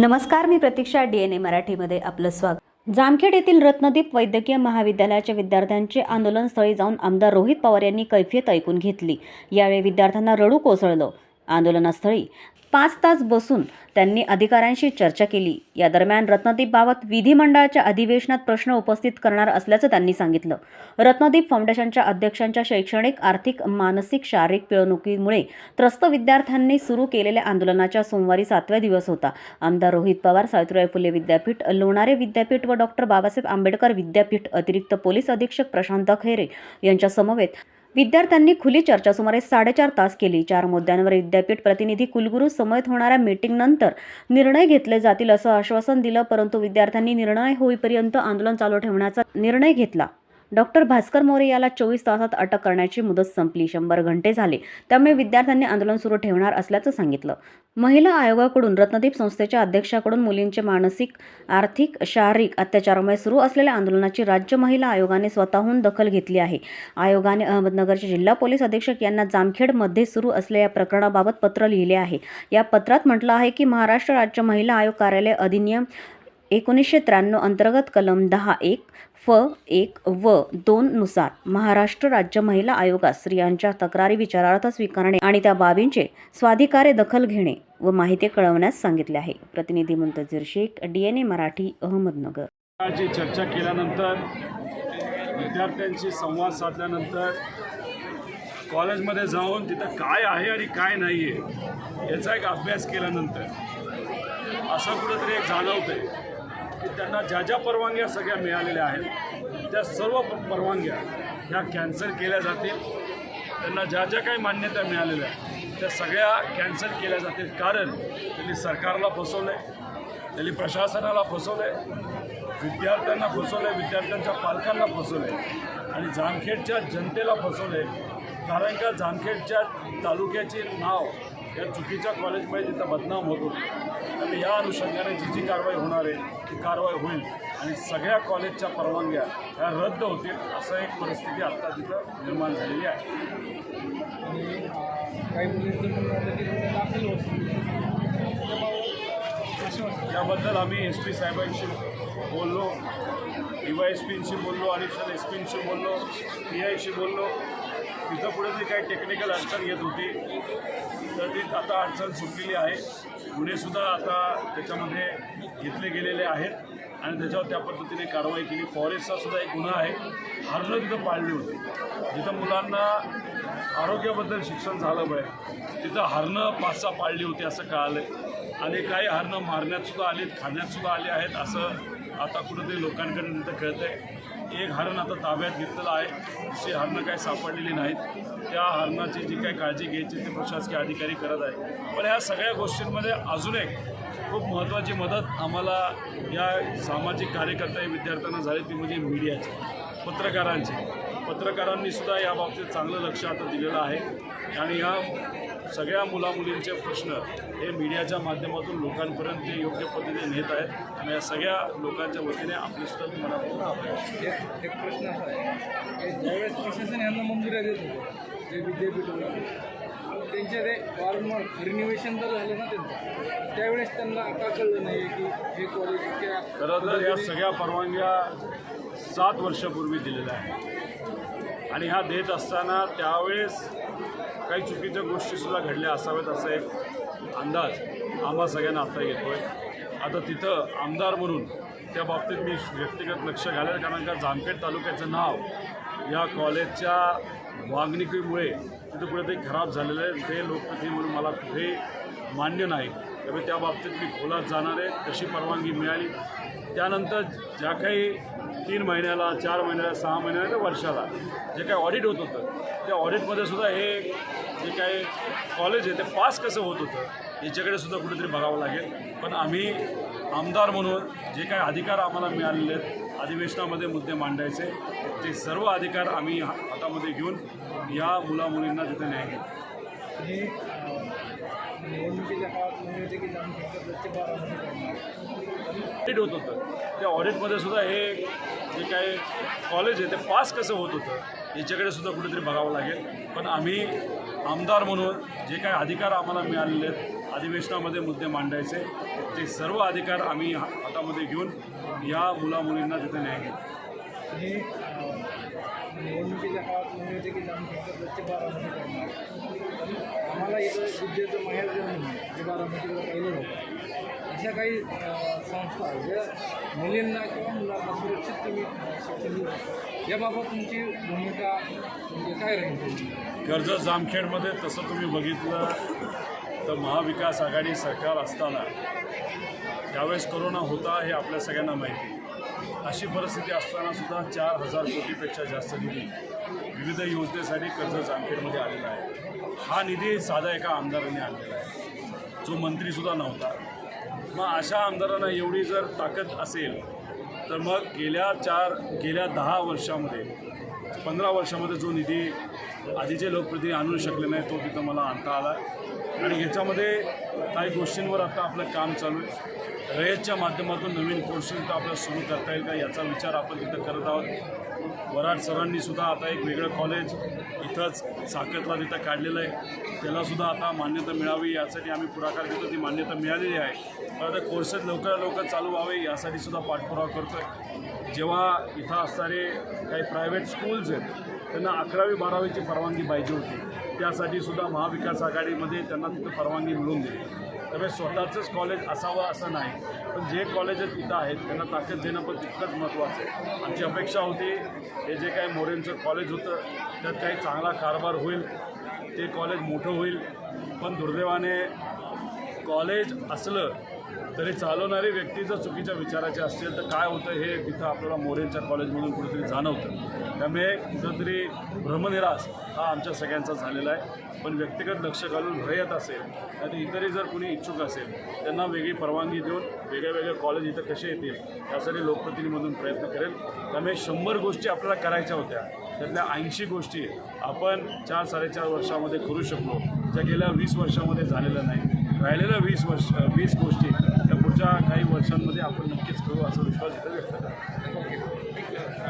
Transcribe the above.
नमस्कार मी प्रतीक्षा D N ए मराठीमध्ये आपलं स्वागत. जामखेड येथील रत्नदीप वैद्यकीय महाविद्यालयाच्या विद्यार्थ्यांचे आंदोलनस्थळी जाऊन आमदार रोहित पवार यांनी कैफियत ऐकून घेतली. यावेळी विद्यार्थ्यांना रडू कोसळलं. आंदोलनास्थळी पाच तास बसून त्यांनी अधिकाऱ्यांशी चर्चा केली. या दरम्यान रत्नदीपबाबत विधिमंडळाच्या अधिवेशनात प्रश्न उपस्थित करणार असल्याचं त्यांनी सांगितलं. रत्नदीप फाउंडेशनच्या अध्यक्षांच्या शैक्षणिक आर्थिक मानसिक शारीरिक पिळवणुकीमुळे त्रस्त विद्यार्थ्यांनी सुरू केलेल्या आंदोलनाच्या सोमवारी सातव्या दिवस होता. आमदार रोहित पवार सावित्रीबाई फुले विद्यापीठ लोणारे विद्यापीठ व डॉक्टर बाबासाहेब आंबेडकर विद्यापीठ अतिरिक्त पोलीस अधीक्षक प्रशांत खैरे यांच्या समवेत विद्यार्थ्यांनी खुली चर्चा सुमारे साडेचार तास केली. चार मुद्द्यांवर विद्यापीठ प्रतिनिधी कुलगुरू समवेत होणाऱ्या मीटिंगनंतर निर्णय घेतले जातील असं आश्वासन दिलं परंतु विद्यार्थ्यांनी निर्णय होईपर्यंत आंदोलन चालू ठेवण्याचा निर्णय घेतला. डॉक्टर भास्कर मोरे याला चोवीस तासात अटक करण्याची मुदत संपली. शंभर घंटे झाले. त्यामुळे विद्यार्थ्यांनी आंदोलन सुरू ठेवणार असल्याचं सांगितलं. महिला आयोगाकडून रत्नदीप संस्थेच्या अध्यक्षाकडून मुलींचे मानसिक आर्थिक शारीरिक अत्याचारामुळे सुरू असलेल्या आंदोलनाची राज्य महिला आयोगाने स्वतःहून दखल घेतली आहे. आयोगाने अहमदनगरचे जिल्हा पोलीस अधीक्षक यांना जामखेडमध्ये सुरू असलेल्या प्रकरणाबाबत पत्र लिहिले आहे. या पत्रात म्हटलं आहे की महाराष्ट्र राज्य महिला आयोग कार्यालय अधिनियम एकोणीसशे त्र्याण्णव अंतर्गत कलम दहा एक फ एक व दोन नुसार महाराष्ट्र राज्य महिला आयोगास स्त्रियांच्या तक्रारी विचारार्थ स्वीकारणे आणि त्या बाबींचे स्वाधिकारे दखल घेणे व माहिती कळवण्यास सांगितले आहे. प्रतिनिधी Muntazir Shaikh D N A Marathi Ahmednagar. चर्चा केल्यानंतर विद्यार्थ्यांशी संवाद साधल्यानंतर कॉलेजमध्ये जाऊन तिथं काय आहे आणि काय नाही आहे याचा एक अभ्यास केल्यानंतर असं कुठंतरी एक जाणवतं आहे की त्यांना ज्या ज्या परवानग्या सगळ्या मिळालेल्या आहेत त्या सर्व परवानग्या ह्या कॅन्सल केल्या जातील. त्यांना ज्या ज्या काही मान्यता मिळालेल्या आहेत त्या सगळ्या कॅन्सल केल्या जातील. कारण त्यांनी सरकारला फसवलं आहे त्यांनी प्रशासनाला फसवलं आहे विद्यार्थ्यांना फसवलं आहे विद्यार्थ्यांच्या पालकांना फसवलं आहे आणि जामखेडच्या जनतेला फसवलं आहे कारण का जामखेडच्या तालुक्याचे नाव या चुकीच्या कॉलेजमध्ये तिथं बदनाम होत होते आणि या अनुषंगाने जी जी कारवाई होणार आहे ती कारवाई होईल. आणि सगळ्या कॉलेजच्या परवानग्या ह्या रद्द होतील असं एक परिस्थिती आत्ता तिथं निर्माण झालेली आहे. याबद्दल आम्ही एस पी साहेबांशी बोललो डी वाय एस पींशी बोललो अडिशनल एस पींशी बोललो पी आयशी बोललो. तिथं पुढे जी काही टेक्निकल अडचण येत होती तर ती आता अडचण सुटलेली आहे. गुन्हेसुद्धा आता त्याच्यामध्ये घेतले गेलेले आहेत आणि त्याच्यावर त्या पद्धतीने कारवाई केली. फॉरेस्टचा सुद्धा एक गुन्हा आहे. हरणं तिथं पाळली होती. जिथं मुलांना आरोग्याबद्दल शिक्षण झालं पाहिजे तिथं हरणं पाच सहा पाळली होती असं कळालं आणि काही हरणं मारण्यातसुद्धा आलीत खाण्यातसुद्धा आले आहेत असं आता कुठंतरी लोकांकडे तिथं कळतं आहे एक हरण आता ताब्यात घेतलेलं आहे. दुसरी हरणं काही सापडलेली नाहीत. त्या हरणाची जी काही काळजी घ्यायची ते प्रशासकीय अधिकारी करत आहेत. पण ह्या सगळ्या गोष्टींमध्ये अजून एक खूप महत्त्वाची मदत आम्हाला या सामाजिक कार्यकर्ते विद्यार्थ्यांना झाली ती म्हणजे मीडियाची पत्रकारांची. पत्रकारांनी सुद्धा या बाबतीत चांगलं लक्ष आता दिलेलं आहे आणि या सगळ्या मुलामुलींचे प्रश्न हे मीडियाच्या माध्यमातून लोकांपर्यंत ते योग्य पद्धतीने नेत आहेत आणि या सगळ्या लोकांच्या वतीने आपली सुद्धा मनापासून आभार. एक प्रश्न असा आहे की ज्यावेळेस प्रशासन यांना मंजुऱ्या देत होतं जे विद्यापीठ त्यांचे ते वारंवार रिनिवेशन जर झालं ना त्यांचं त्यावेळेस त्यांना का कळलं नाही की हे कॉलेज खरं तर या सगळ्या परवानग्या सात वर्षापूर्वी दिलेला आहे. आणि हा देत असताना त्यावेळेस काही चुकीच्या गोष्टीसुद्धा घडल्या असाव्यात असा एक अंदाज आम्हा सगळ्यांना आता येतो आहे आता तिथं आमदार म्हणून त्या बाबतीत मी व्यक्तिगत लक्ष घालेल कारण का जामखेड तालुक्याचं नाव या कॉलेजच्या वागणुकीमुळे तिथं कुठेतरी खराब झालेलं आहे. ते लोकप्रतिनिधी म्हणून मला कुठे मान्य नाही. त्यामुळे त्या बाबतीत मी खोलात जाणार आहे. तशी परवानगी मिळाली. त्यानंतर ज्या काही तीन महिन्याला चार महिन्याला सहा महिन्याला तर वर्षाला. जे काही ऑडिट होत होतं त्या ऑडिटमध्ये सुद्धा हे जे काही कॉलेज आहे ते पास कसं होत होतं याच्याकडे सुद्धा कुठेतरी बघावं लागेल. पण आम्ही आमदार म्हणून जे काही अधिकार आम्हाला मिळालेले आहेत अधिवेशनामध्ये मुद्दे मांडायचे ते सर्व अधिकार आम्ही हातामध्ये घेऊन या मुलामुलींना तिथे न्याय घेऊ आणि निवडणुकीच्या काळात म्हणजे होते की जामखेडच्या दत्त बारामध्ये करणार ऑडिट होत होतं. त्या ऑडिटमध्ये सुद्धा हे जे काय कॉलेज आहे ते पास कसं होत होतं याच्याकडे सुद्धा कुठेतरी बघावं लागेल. पण आम्ही आमदार म्हणून जे काय अधिकार आम्हाला मिळालेले आहेत अधिवेशनामध्ये मुद्दे मांडायचे ते सर्व अधिकार आम्ही हातामध्ये घेऊन या मुलामुलींना तिथे न्याय घेऊ निवडणुकीच्या काळात म्हणले होते की बारामती करणार. आम्हाला इथं विद्येचं माहेर जे बारामतीला अशा काही संस्था आहेत ज्या मुलींना किंवा मुलांना सुरक्षित तुम्ही शिक्षण देऊ याबाबत तुमची भूमिका म्हणजे काय राहील? कर्जत जामखेडमध्ये तसं तुम्ही बघितलं तर महाविकास आघाडी सरकार असताना त्यावेळेस कोरोना होता हे आपल्या सगळ्यांना माहिती अशी परिस्थिती असताना सुद्धा चार हजार कोटीपेक्षा जास्त निधी विविध योजनेसाठी कर्ज जामखेडमध्ये आलेला आहे. हा निधी साधा एका आमदाराने आणलेला आहे. जो मंत्रीसुद्धा नव्हता. मग अशा आमदारांना एवढी जर ताकद असेल तर मग गेल्या चार गेल्या दहा वर्षामध्ये पंधरा वर्षामध्ये जो निधी आधीचे लोकप्रतिनिधी आणू शकले नाही तो तिथं मला आणता आला. आणि ह्याच्यामध्ये काही गोष्टींवर आता आपलं काम चालू आहे. रयतच्या माध्यमातून नवीन कोर्सेस तर आपल्याला सुरू करता येईल का याचा विचार आपण तिथं करत आहोत. वराड सरांनी सुद्धा आता एक वेगळं कॉलेज इथंच साकेतला तिथं काढलेलं आहे. त्यालासुद्धा आता मान्यता मिळावी यासाठी आम्ही पुढाकार घेतो. ती मान्यता मिळालेली आहे. पण आता कोर्सेस लवकरात लवकर चालू व्हावे यासाठी सुद्धा पाठपुरावा करतो आहे जेव्हा इथं असणारे काही प्रायव्हेट स्कूल्स आहेत त्यांना अकरावी बारावीची परवानगी पाहिजे होती. त्यासाठी सुद्धा महाविकास आघाडीमध्ये त्यांना तिथं परवानगी मिळून दिली. त्यामुळे स्वतःचंच कॉलेज असावं असं नाही पण जे कॉलेजेस इथं आहेत त्यांना ताकद देणं पण तितकंच महत्त्वाचं आहे. आमची अपेक्षा होती हे जे काही मोरेंचं कॉलेज होतं त्यात काही चांगला कारभार होईल ते कॉलेज मोठं होईल. पण दुर्दैवाने कॉलेज असलं तरी चालवणारी व्यक्ती जर चुकीच्या विचाराचे असतील तर काय होतं हे तिथं आपल्याला मोरेंच्या कॉलेजमधून कुठेतरी जाणवतं. त्यामुळे कुठंतरी भ्रमनिराश हा आमच्या सगळ्यांचा झालेला आहे. पण व्यक्तिगत लक्ष घालून रयत असेल आणि इतरही जर कुणी इच्छुक असेल त्यांना वेगळी परवानगी देऊन वेगळे वेगळे कॉलेज इथं कसे येतील यासाठी लोकप्रतिनिधीमधून प्रयत्न करेल. त्यामुळे शंभर गोष्टी आपल्याला करायच्या होत्या. त्यातल्या ऐंशी गोष्टी आपण चार साडेचार वर्षामध्ये करू शकलो ज्या गेल्या वीस वर्षामध्ये झालेल्या नाही राहिलेल्या वीस वर्ष वीस गोष्टी त्या पुढच्या काही वर्षांमध्ये आपण नक्कीच करू असा विश्वास इथं व्यक्त करा